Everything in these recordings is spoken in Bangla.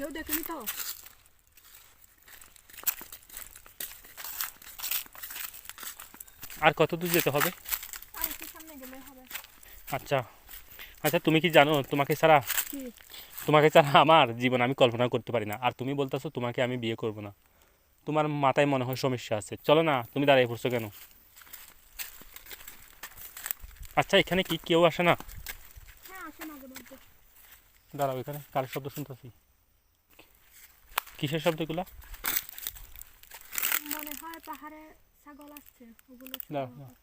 কেউ দেখেনি তো? আর কত দূর যেতে হবে? আচ্ছা। আচ্ছা তুমি কি জানো তোমাকে ছাড়া তোমাকে ছাড়া আমার জীবন আমি কল্পনা করতে পারি না। আর তুমি বলতেছো তোমাকে আমি বিয়ে করব না। তোমার মাথায় মনে হয় সমস্যা আছে। চলো না তুমি দাঁড়িয়ে পড়ছো কেন? আচ্ছা এখানে কি কেউ আসে না? হ্যাঁ দাঁড়াও এখানে কার শব্দ শুনতেছি। কিসের শব্দ এগুলা? মনে হয় পাহাড়ে ছাগল আসছে ওগুলো আমার- দাঁড়াও।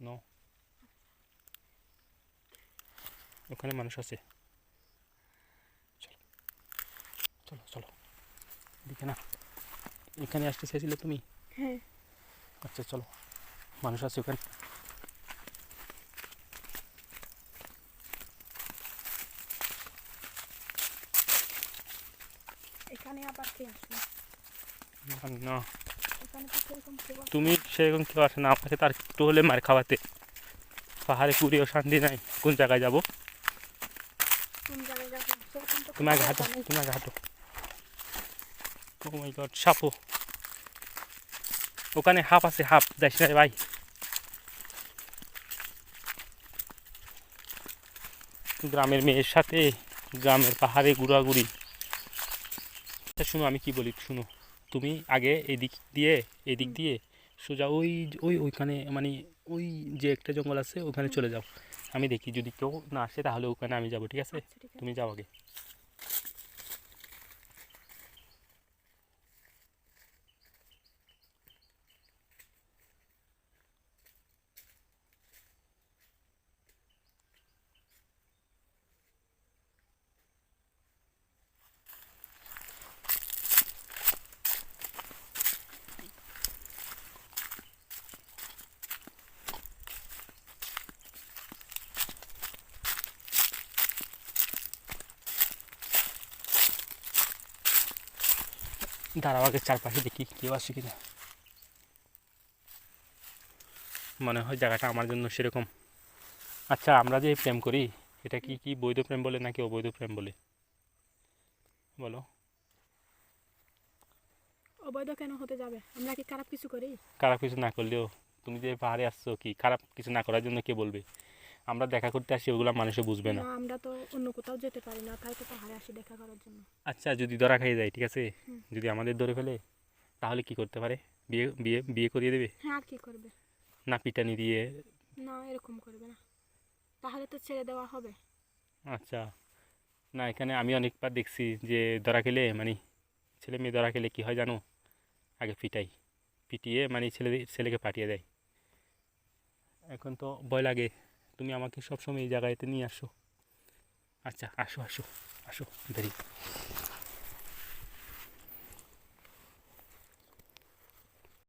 নো ওখানে মানুষ আছে। চলো চলো চলো। এদিকে না এখানে আসতে চাইছিলে তুমি? হ্যাঁ। আচ্ছা চলো। মানুষ আছে ওখানে। এখানে আবার কে আসলো? না। তুমি সেরকম কেউ আসে না। আমাকে তার একটু হলে মার খাওয়াতে। পাহাড়ে পুরিও শান্তি নাই। কোন জায়গায় যাব? তুমি আগে হাঁটো তুমি আগে হাঁটো মাই গড সাপো। ওখানে হাফ আছে হাফ যাইস না ভাই। গ্রামের মেয়ের সাথে গ্রামের পাহাড়ে ঘোরাঘুরি। আচ্ছা শুনো আমি কি বলি শুনো। তুমি আগে এদিক দিয়ে এদিক দিয়ে সোজা ওই ওই ওইখানে মানে ওই যে একটা জঙ্গল আছে ওখানে চলে যাও। আমি দেখি যদি কেউ না আসে তাহলে ওখানে আমি যাব ঠিক আছে? আচ্ছা ঠিক আছে। তুমি যাও আগে। দাঁড়াও আগে চারপাশে দেখি কেউ আসে কিনা। মনে হয় জায়গাটা আমার জন্য সেরকম। আচ্ছা আমরা যে প্রেম করি এটা কি কি বৈধ প্রেম বলে নাকি অবৈধ প্রেম বলে? বলো। অবৈধ কেন হতে যাবে? আমরা কি খারাপ কিছু করি? খারাপ কিছু না করলেও তুমি যে পাহাড়ে আসছো কি খারাপ কিছু না করার জন্য কে বলবে? আমরা দেখা করতে আসি ওগুলো মানুষে বুঝবে না। আমরা তো অন্য কোথাও যেতে পারি না তাই তো পাহাড়ে আসি দেখা করার জন্য। আচ্ছা যদি ধরা খাইয়ে যায় ঠিক আছে? যদি আমাদের ধরে ফেলে তাহলে কি করতে পারে? বিয়ে বিয়ে বিয়ে করিয়ে দেবে? হ্যাঁ আর কি করবে? না পিটানি দিয়ে? না এরকম করবে না। তাহলে তো ছেড়ে দেওয়া হবে। আচ্ছা। না এখানে আমি অনেকবার দেখছি যে ধরা খেলে মানে ছেলে মেয়ে ধরা খেলে কী হয় জানো? আগে পিটাই। পিটিয়ে মানে ছেলে ছেলেকে পাঠিয়ে দেয়। এখন তো ভয় লাগে। তুমি আমাকে সবসময় এই জায়গাতে নিয়ে আসো। আচ্ছা আসো আসো আসো দেরি।